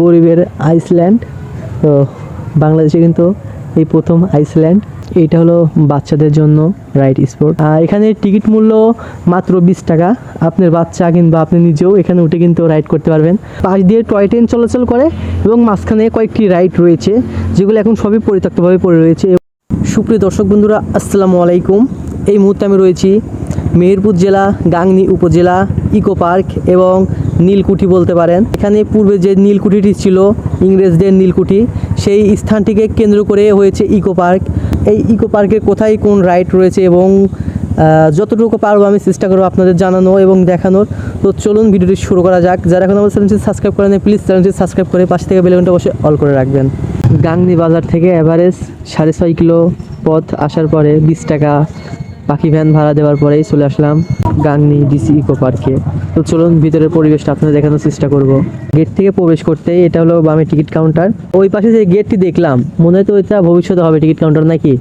গরিবের আইসল্যান্ড। তো বাংলাদেশে কিন্তু এই প্রথম আইসল্যান্ড। এইটা হলো বাচ্চাদের জন্য রাইড স্পোর্ট আর এখানে টিকিট মূল্য মাত্র বিশ টাকা। আপনার বাচ্চা কিংবা আপনি নিজেও এখানে উঠে কিন্তু রাইড করতে পারবেন। পাশ দিয়ে টয় ট্রেন চলাচল করে এবং মাঝখানে কয়েকটি রাইড রয়েছে, যেগুলো এখন সবই পরিত্যক্তভাবে পড়ে রয়েছে। সুপ্রিয় দর্শক বন্ধুরা, আসসালামু আলাইকুম। এই মুহূর্তে আমি রয়েছি মেহেরপুর জেলা, গাংনী উপজেলা, ইকো পার্ক এবং নীলকুঠি বলতে পারেন। এখানে পূর্বে যে নীলকুঠিটি ছিল, ইংরেজদের নীলকুঠি, সেই স্থানটিকে কেন্দ্র করে হয়েছে ইকো পার্ক। এই ইকো পার্কে কোথায় কোন রাইড রয়েছে এবং যতটুকু পারব আমি চেষ্টা করব আপনাদের জানানো এবং দেখানোর। তো চলুন ভিডিওটি শুরু করা যাক। যারা এখন আমার চ্যানেলটি সাবস্ক্রাইব করেন প্লিজ চ্যানেলটি সাবস্ক্রাইব করে পাশ থেকে বেলঘন্টা বসে অল করে রাখবেন। গাংনী বাজার থেকে অ্যাভারেজ সাড়ে ছয় কিলো পথ আসার পরে বিশ টাকা পাখি ভ্যান ভাড়া দেওয়ার পরেই চলে আসলাম গাংনি ডিসি ইকো পার্কে। তো চলুন ভিতরের পরিবেশটা আপনাদের দেখানোর চেষ্টা করব। গেট থেকে প্রবেশ করতেই এটা হলো বামে টিকিট কাউন্টার। ওই পাশে যে গেটটি দেখলাম মনে হয় তো এটা ভবিষ্যতে হবে টিকিট কাউন্টার নাকি?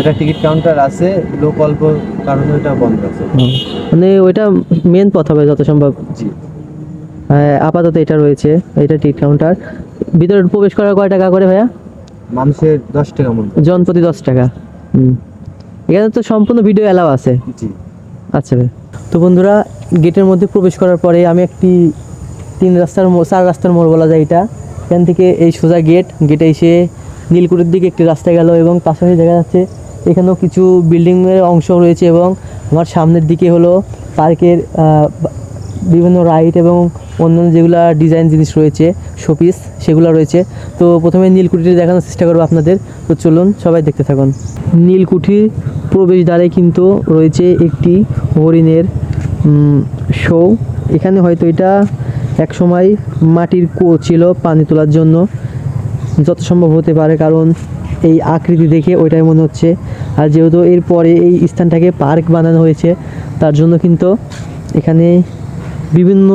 এটা টিকিট কাউন্টার আছে লোক অল্প কারণে এটা বন্ধ আছে। মানে ওইটা মেন পথ হবে যত সম্ভব। জি। হ্যাঁ, আপাতত এটা রয়েছে এটা টিকিট কাউন্টার। ভিতরে প্রবেশ করার কয় টাকা করে ভাইয়া? মানুষের দশ টাকা মূল্য জন প্রতি দশ টাকা। হুম। এখানে তো সম্পূর্ণ ভিডিও অ্যালাউ আছে। জি। আচ্ছা ভাই। তো বন্ধুরা গেটের মধ্যে প্রবেশ করার পরে আমি একটি তিন রাস্তার চার রাস্তার মোড় বলা যায় এটা। এখান থেকে এই সোজা গেট গেটে এসে নীলকুটির দিকে একটি রাস্তা গেল এবং পাশাপাশি দেখা যাচ্ছে এখানেও কিছু বিল্ডিংয়ের অংশ রয়েছে এবং আমার সামনের দিকে হলো পার্কের বিভিন্ন রাইড এবং অন্যান্য যেগুলো ডিজাইন জিনিস রয়েছে শোপিস সেগুলো রয়েছে। তো প্রথমে নীলকুঠিটি দেখানোর চেষ্টা করব আপনাদের। তো চলুন সবাই দেখতে থাকুন। নীলকুঠির প্রবেশদ্বারে কিন্তু রয়েছে একটি হরিণের শো। এখানে হয়তো এটা এক সময় মাটির কুয়ো ছিল পানি তোলার জন্য। যত সম্ভব হতে পারে, কারণ এই আকৃতি দেখে ওইটাই মনে হচ্ছে। আর যেহেতু এরপরে এই স্থানটাকে পার্ক বানানো হয়েছে, তার জন্য কিন্তু এখানে বিভিন্ন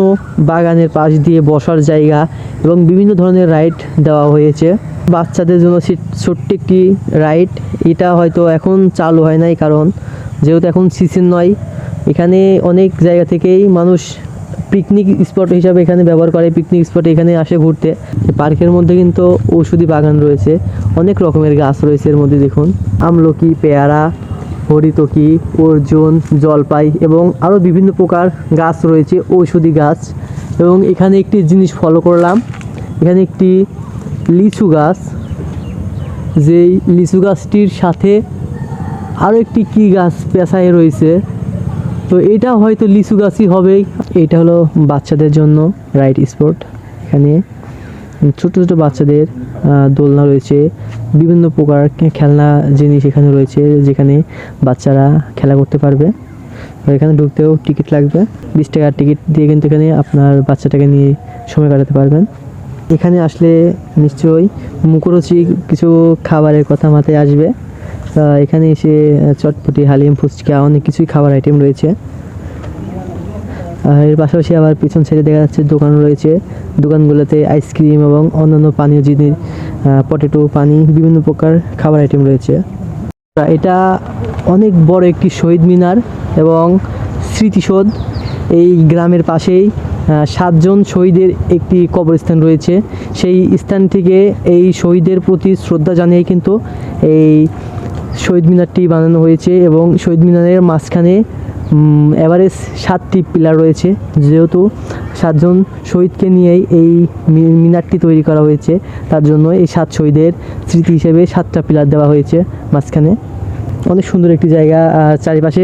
বাগানের পাশ দিয়ে বসার জায়গা এবং বিভিন্ন ধরনের রাইড দেওয়া হয়েছে। বাচ্চাদের জন্য ছোট্ট একটি রাইড এটা হয়তো এখন চালু হয় নাই, কারণ যেহেতু এখন সিজন নয়, এখানে অনেক জায়গা থেকেই মানুষ পিকনিক স্পট হিসাবে এখানে ব্যবহার করে। পিকনিক স্পট এখানে আসে ঘুরতে। পার্কের মধ্যে কিন্তু ঔষধি বাগান রয়েছে। অনেক রকমের গাছ রয়েছে এর মধ্যে, দেখুন। আমলকি, পেয়ারা হরিতকি অর্জুন, জলপাই এবং আরও বিভিন্ন প্রকার গাছ রয়েছে, ঔষধি গাছ। এবং এখানে একটি জিনিস ফলো করলাম। এখানে একটি লিচু গাছ। যেই লিচু গাছটির সাথে আরও একটি কি গাছ পেঁচায় রয়েছে। তো এটা হয়তো লিচু গাছই হবে। এটা হলো বাচ্চাদের জন্য রাইট স্পোর্ট এখানে ছোট ছোট বাচ্চাদের দোলনা রয়েছে, বিভিন্ন প্রকার খেলনা জিনিস এখানে রয়েছে যেখানে বাচ্চারা খেলা করতে পারবে। এখানে ঢুকতেও টিকিট লাগবে। বিশ টাকার টিকিট দিয়ে কিন্তু এখানে আপনার বাচ্চাটাকে নিয়ে সময় কাটাতে পারবেন। এখানে আসলে নিশ্চয়ই মুখরোচি কিছু খাবারের কথা মাথায় আসবে। এখানে এসে চটপটি, হালিম, ফুচকা, অনেক কিছুই খাবার আইটেম রয়েছে। আর এর পাশাপাশি আবার পিছন সাইডে দেখা যাচ্ছে দোকান রয়েছে। দোকানগুলোতে আইসক্রিম এবং অন্যান্য পানীয় জিনিস পটেটো, পানি, বিভিন্ন প্রকার খাবার আইটেম রয়েছে। এটা অনেক বড় একটি শহীদ মিনার এবং স্মৃতিসৌধ। এই গ্রামের পাশেই সাতজন শহীদের একটি কবরস্থান রয়েছে। সেই স্থান থেকে এই শহীদের প্রতি শ্রদ্ধা জানিয়ে কিন্তু এই শহীদ মিনারটি বানানো হয়েছে এবং শহীদ মিনারের মাঝখানে এভারেজ সাতটি পিলার রয়েছে। যেহেতু সাতজন শহীদকে নিয়েই এই মিনারটি তৈরি করা হয়েছে, তার জন্য এই সাত শহীদের স্মৃতি হিসেবে সাতটা পিলার দেওয়া হয়েছে মাঝখানে। অনেক সুন্দর একটি জায়গা চারিপাশে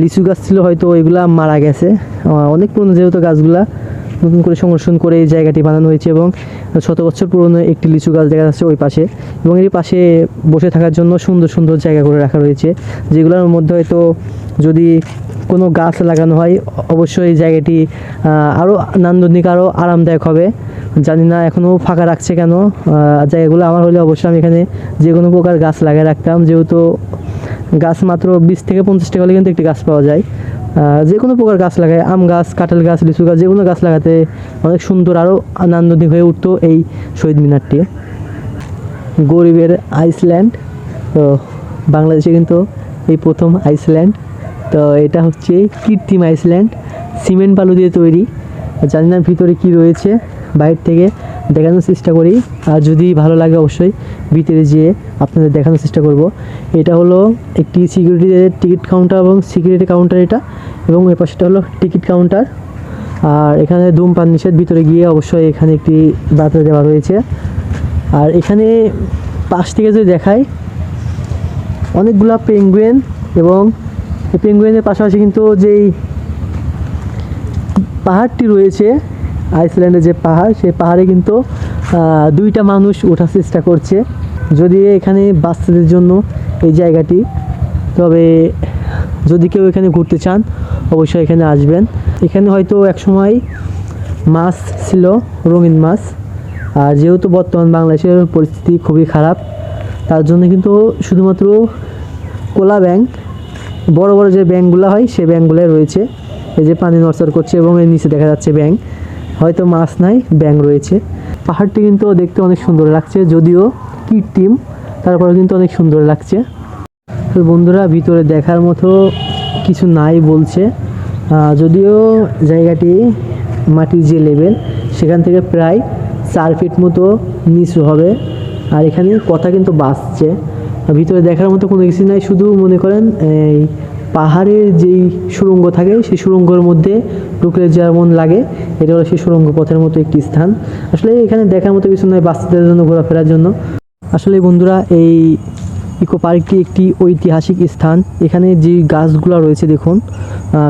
লিচু গাছ ছিল, হয়তো এগুলা মারা গেছে। অনেক পুরনো যেহেতু গাছগুলা, নতুন করে সংরক্ষণ করে এই জায়গাটি বানানো হয়েছে এবং শত বছর পুরনো একটি লিচু গাছ দেখা যাচ্ছে ওই পাশে এবং এর পাশে বসে থাকার জন্য সুন্দর সুন্দর জায়গা করে রাখা রয়েছে, যেগুলোর মধ্যে হয়তো যদি কোনো গাছ লাগানো হয়, অবশ্যই এই জায়গাটি আরও নান্দনিক আরও আরামদায়ক হবে। জানি না এখনও ফাঁকা রাখছে কেন জায়গাগুলো আমার হলে অবশ্যই আমি এখানে যে কোনো প্রকার গাছ লাগিয়ে রাখতাম। যেহেতু গাছ মাত্র বিশ থেকে পঞ্চাশ টাকা হলে কিন্তু একটি গাছ পাওয়া যায়। যে কোনো প্রকার গাছ লাগায়, আম গাছ, কাঁঠাল গাছ, লিচু গাছ, যে কোনো গাছ লাগাতে অনেক সুন্দর আরও নান্দনিক হয়ে উঠতো এই শহীদ মিনারটি। গরিবের আইসল্যান্ড, তো বাংলাদেশে কিন্তু এই প্রথম আইসল্যান্ড। তো এটা হচ্ছে কৃত্রিম আইসল্যান্ড, সিমেন্ট বালু দিয়ে তৈরি। জানি না ভিতরে কি রয়েছে, বাইরে থেকে দেখানোর চেষ্টা করি। আর যদি ভালো লাগে অবশ্যই ভিতরে যেয়ে আপনাদের দেখানোর চেষ্টা করব। এটা হলো একটি সিকিউরিটি টিকিট কাউন্টার এবং সিকিউরিটি কাউন্টার এটা, এবং এর পাশেটা হলো টিকিট কাউন্টার আর এখানে ধূমপান নিষেধ, ভিতরে গিয়ে অবশ্যই এখানে একটি বার্তা দেওয়া রয়েছে। আর এখানে পাশ থেকে যদি দেখায় অনেকগুলা পেঙ্গুয়েন এবং এই পেঙ্গুয়েনের পাশাপাশি কিন্তু যেই পাহাড়টি রয়েছে আইসল্যান্ডের যে পাহাড়, সেই পাহাড়ে কিন্তু দুইটা মানুষ ওঠার চেষ্টা করছে। যদি এখানে বাচ্চাদের জন্য এই জায়গাটি, তবে যদি কেউ এখানে ঘুরতে চান, অবশ্যই এখানে আসবেন। এখানে হয়তো একসময় মাছ ছিল, রঙিন মাছ। আর যেহেতু বর্তমান বাংলাদেশের পরিস্থিতি খুবই খারাপ, তার জন্য কিন্তু শুধুমাত্র কোলা ব্যাংক বড় বড় যে ব্যাংকগুলো হয় সেই ব্যাংকগুলোই রয়েছে। এই যে পানি নড়চড় করছে এবং এর নিচে দেখা যাচ্ছে ব্যাংক। হয়তো মাছ নাই, ব্যাংক রয়েছে। পাহাড়টি কিন্তু দেখতে অনেক সুন্দর লাগছে, যদিও কৃত্রিম তারপরে কিন্তু অনেক সুন্দর লাগছে। তো বন্ধুরা, ভিতরে দেখার মতো কিছু নাই বলছে। যদিও জায়গাটি মাটির যে লেভেল, সেখান থেকে প্রায় চার ফিট মতো নিচু হবে। আর এখানে কথা কিন্তু বাসছে ভিতরে দেখার মতো কোনো কিছু নাই, শুধু মনে করেন এই পাহাড়ের যেই সুড়ঙ্গ থাকে, সেই সুড়ঙ্গের মধ্যে ঢুকলে যেমন লাগে, এটা হলো সেই সুড়ঙ্গ পথের মতো একটি স্থান। আসলে এখানে দেখার মতো কিছু নয় বাচ্চাদের জন্য, ঘোরাফেরার জন্য। আসলে বন্ধুরা, এই ইকো পার্কটি একটি ঐতিহাসিক স্থান। এখানে যে গাছগুলো রয়েছে, দেখুন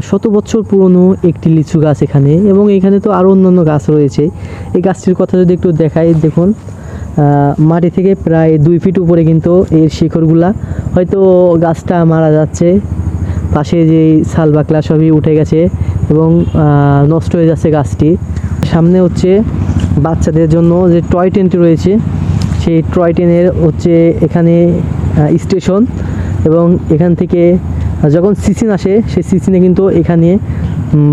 শত বছর পুরনো একটি লিচু গাছ এখানে, এবং এখানে তো আরও অন্যান্য গাছ রয়েছে। এই গাছটির কথা যদি একটু দেখাই, দেখুন মাটি থেকে প্রায় দুই ফিট উপরে কিন্তু এর শিকড়গুলা হয়তো গাছটা মারা যাচ্ছে, পাশে যে শাল বাকলা সবই উঠে গেছে এবং নষ্ট হয়ে যাচ্ছে গাছটি। সামনে হচ্ছে বাচ্চাদের জন্য যে টয় ট্রেনটি রয়েছে, সেই টয় ট্রেনের হচ্ছে এখানে স্টেশন এবং এখান থেকে যখন সিসিন আসে, সেই সিসিনে কিন্তু এখানে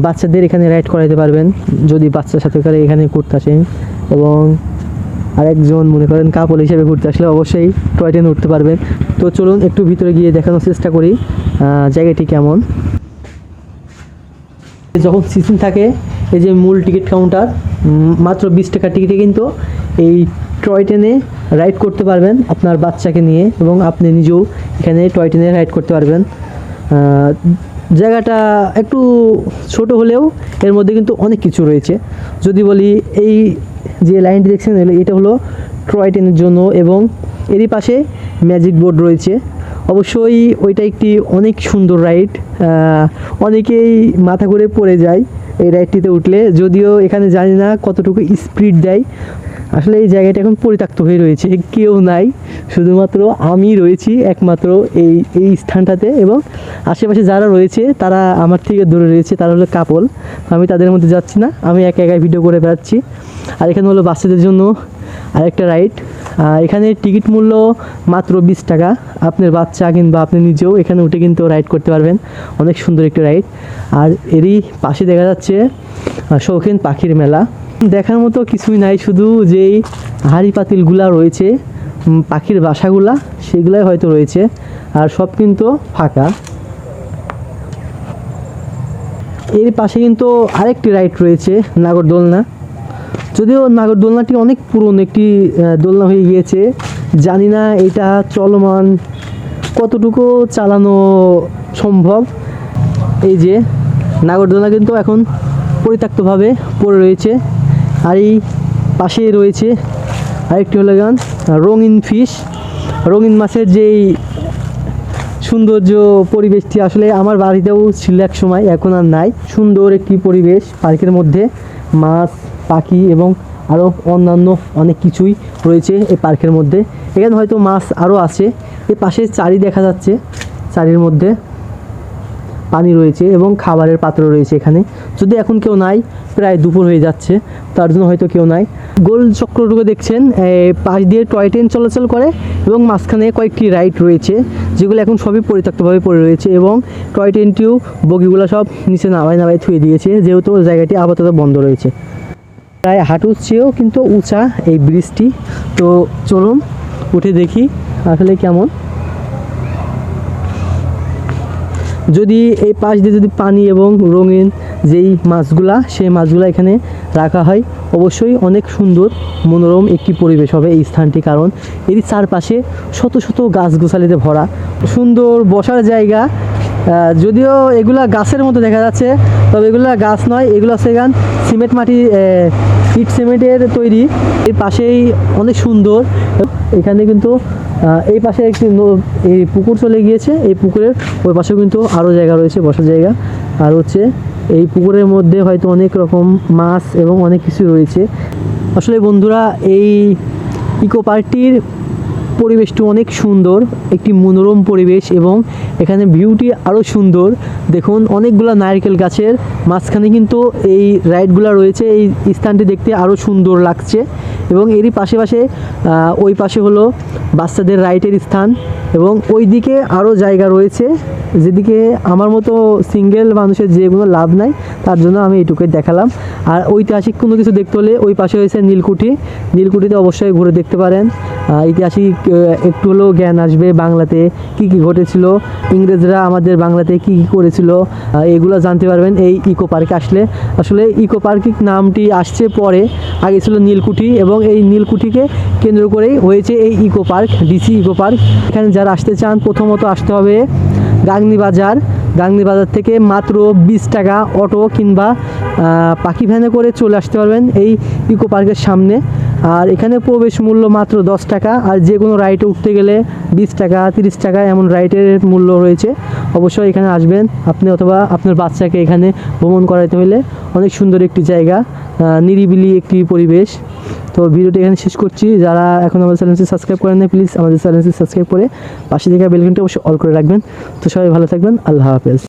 বাচ্চাদের এখানে রাইড করাইতে পারবেন। যদি বাচ্চার সাথে এখানে ঘুরতে আসেন এবং আরেকজন মনে করেন কাপল হিসেবে ঘুরতে আসলে অবশ্যই টয় ট্রেন উঠতে পারবেন। তো চলুন একটু ভিতরে গিয়ে দেখানোর চেষ্টা করি জায়গাটি কেমন। যখন সিজন থাকে, এই যে মূল টিকিট কাউন্টার মাত্র বিশ টাকার টিকিটে কিন্তু এই টয় ট্রেনে রাইড করতে পারবেন আপনার বাচ্চাকে নিয়ে এবং আপনি নিজেও এখানে টয় ট্রেনে রাইড করতে পারবেন। জায়গাটা একটু ছোট হলেও এর মধ্যে কিন্তু অনেক কিছু রয়েছে। যদি বলি এই যে লাইনটি দেখছেন এটা হলো ট্রয় ট্রেনের জন্য এবং এরই পাশে ম্যাজিক বোর্ড রয়েছে। অবশ্যই ওইটা একটি অনেক সুন্দর রাইড অনেকেই মাথা করে পড়ে যায় এই রাইডটিতে উঠলে। যদিও এখানে জানি না কতটুকু স্পিড দেয় আসলে এই জায়গাটা এখন পরিত্যক্ত হয়ে রয়েছে, কেউ নাই, শুধুমাত্র আমি রয়েছি একমাত্র এই এই স্থানটাতে এবং আশেপাশে যারা রয়েছে, তারা আমার থেকে দূরে রয়েছে, তারা হলো কাপল। আমি তাদের মধ্যে যাচ্ছি না, আমি একা একাই ভিডিও করে বেড়াচ্ছি। আর এখানে হলো বাচ্চাদের জন্য আরেকটা রাইড এখানে টিকিট মূল্য মাত্র বিশ টাকা। আপনার বাচ্চা কিংবা আপনি নিজেও এখানে উঠে কিন্তু রাইড করতে পারবেন। অনেক সুন্দর একটি রাইড আর এরই পাশে দেখা যাচ্ছে শৌখিন পাখির মেলা। দেখার মতো কিছুই নাই, শুধু যেই হাড়ি পাতিলগুলা রয়েছে পাখির বাসাগুলা, সেগুলাই হয়তো রয়েছে, আর সব কিন্তু ফাঁকা। এর পাশে কিন্তু আরেকটি রাইড রয়েছে, নাগরদোলনা। যদিও নাগরদোলনাটি অনেক পুরনো একটি দোলনা হয়ে গিয়েছে, জানি না এটা চলমান কতটুকু চালানো সম্ভব। এই যে, নাগরদোলনা কিন্তু এখন পরিত্যক্তভাবে পড়ে রয়েছে। আর এই পাশে রয়েছে আরেকটি হলো গান, রঙিন ফিশ। রঙিন মাছের যেই সৌন্দর্য পরিবেশটি, আসলে আমার বাড়িতেও ছিল এক সময়, এখন আর নাই। সুন্দর একটি পরিবেশ, পার্কের মধ্যে মাছ, পাখি এবং আরও অন্যান্য অনেক কিছুই রয়েছে এই পার্কের মধ্যে। এখানে হয়তো মাছ আরও আছে। এর পাশে চারি দেখা যাচ্ছে, চারির মধ্যে। পানি রয়েছে এবং খাবারের পাত্র রয়েছে এখানে। যদি এখন কেউ নাই, প্রায় দুপুর হয়ে যাচ্ছে, তার জন্য হয়তো কেউ নাই। গোল চক্রটুকু দেখছেন পাশ দিয়ে টয় ট্রেন চলাচল করে এবং মাঝখানে কয়েকটি রাইড রয়েছে, যেগুলো এখন সবই পরিত্যক্তভাবে পড়ে রয়েছে এবং টয় ট্রেনটিও বগিগুলো সব নিচে নামায় নামায় থুয়ে দিয়েছে, যেহেতু জায়গাটি আপাতত বন্ধ রয়েছে। প্রায় হাঁটুর চেয়েও কিন্তু উঁচা এই ব্রিজটি। তো চলুন, উঠে দেখি আসলে কেমন। যদি এই পাশ দিয়ে যদি পানি এবং রঙিন যেই মাছগুলা, সেই মাছগুলা এখানে রাখা হয়, অবশ্যই অনেক সুন্দর, মনোরম একটি পরিবেশ হবে এই স্থানটি। কারণ এর চারপাশে শত শত গাছগোছালিতে ভরা, সুন্দর বসার জায়গা। যদিও এগুলা গাছের মতো দেখা যাচ্ছে, তবে এগুলা গাছ নয়, এগুলো গান সিমেন্ট মাটি ইট সিমেন্টের তৈরি। এর পাশেই অনেক সুন্দর। এখানে কিন্তু এই পাশে একটি এই পুকুর চলে গিয়েছে। এই পুকুরের ওই পাশেও কিন্তু আরও জায়গা রয়েছে, বসার জায়গা। আর হচ্ছে, এই পুকুরের মধ্যে হয়তো অনেক রকম মাছ এবং অনেক কিছু রয়েছে। আসলে বন্ধুরা, এই ইকো পার্কটির পরিবেশটি অনেক সুন্দর, একটি মনোরম পরিবেশ এবং এখানে ভিউটি আরও সুন্দর। দেখুন, অনেকগুলো নারকেল গাছের মাঝখানে কিন্তু এই রাইডগুলো রয়েছে, এই স্থানটি দেখতে আরও সুন্দর লাগছে এবং এরই পাশে পাশে ওই পাশে হলো বাচ্চাদের রাইটের স্থান। এবং ওই দিকে আরও জায়গা রয়েছে, যেদিকে আমার মতো সিঙ্গেল মানুষের যেগুলো লাভ নাই, তার জন্য আমি এটুকুই দেখালাম। আর ঐতিহাসিক কোনো কিছু দেখতে হলে ওই পাশে হয়েছে নীলকুঠি। নীলকুঠিতে অবশ্যই ঘুরে দেখতে পারেন। ঐতিহাসিক একটু হলেও জ্ঞান আসবে বাংলাতে কি কি ঘটেছিল, ইংরেজরা আমাদের বাংলাতে কি কি করেছিল এগুলো জানতে পারবেন এই ইকো পার্কে আসলে। আসলে ইকো পার্কিং নামটি আসছে পরে, আগে ছিল নীলকুঠি এবং এই নীলকুঠিকে কেন্দ্র করেই হয়েছে এই eco park, DC eco park. এখানে যারা আসতে চান, প্রথমত আসতে হবে গাংনি বাজার। গাংনি বাজার থেকে মাত্র বিশ টাকা অটো কিংবা পাখি ভ্যানে করে চলে আসতে পারবেন এই ইকো পার্কের সামনে। আর এখানে প্রবেশ মূল্য মাত্র দশ টাকা, আর যে কোনো রাইডে উঠতে গেলে বিশ টাকা, তিরিশ টাকা এমন রাইডের মূল্য রয়েছে। অবশ্যই এখানে আসবেন আপনি অথবা আপনার বাচ্চাকে এখানে ভ্রমণ করাতে হলে অনেক সুন্দর একটি জায়গা নিরিবিলি একটি পরিবেশ। তো ভিডিওটি এখানে শেষ করছি। যারা এখন আমাদের চ্যানেলটি সাবস্ক্রাইব করেন না প্লিজ আমাদের চ্যানেলটি সাবস্ক্রাইব করে পাশে থেকে বেলঘন্টা অবশ্যই অল করে রাখবেন। তো সবাই ভালো থাকবেন। আল্লাহ হাফেজ।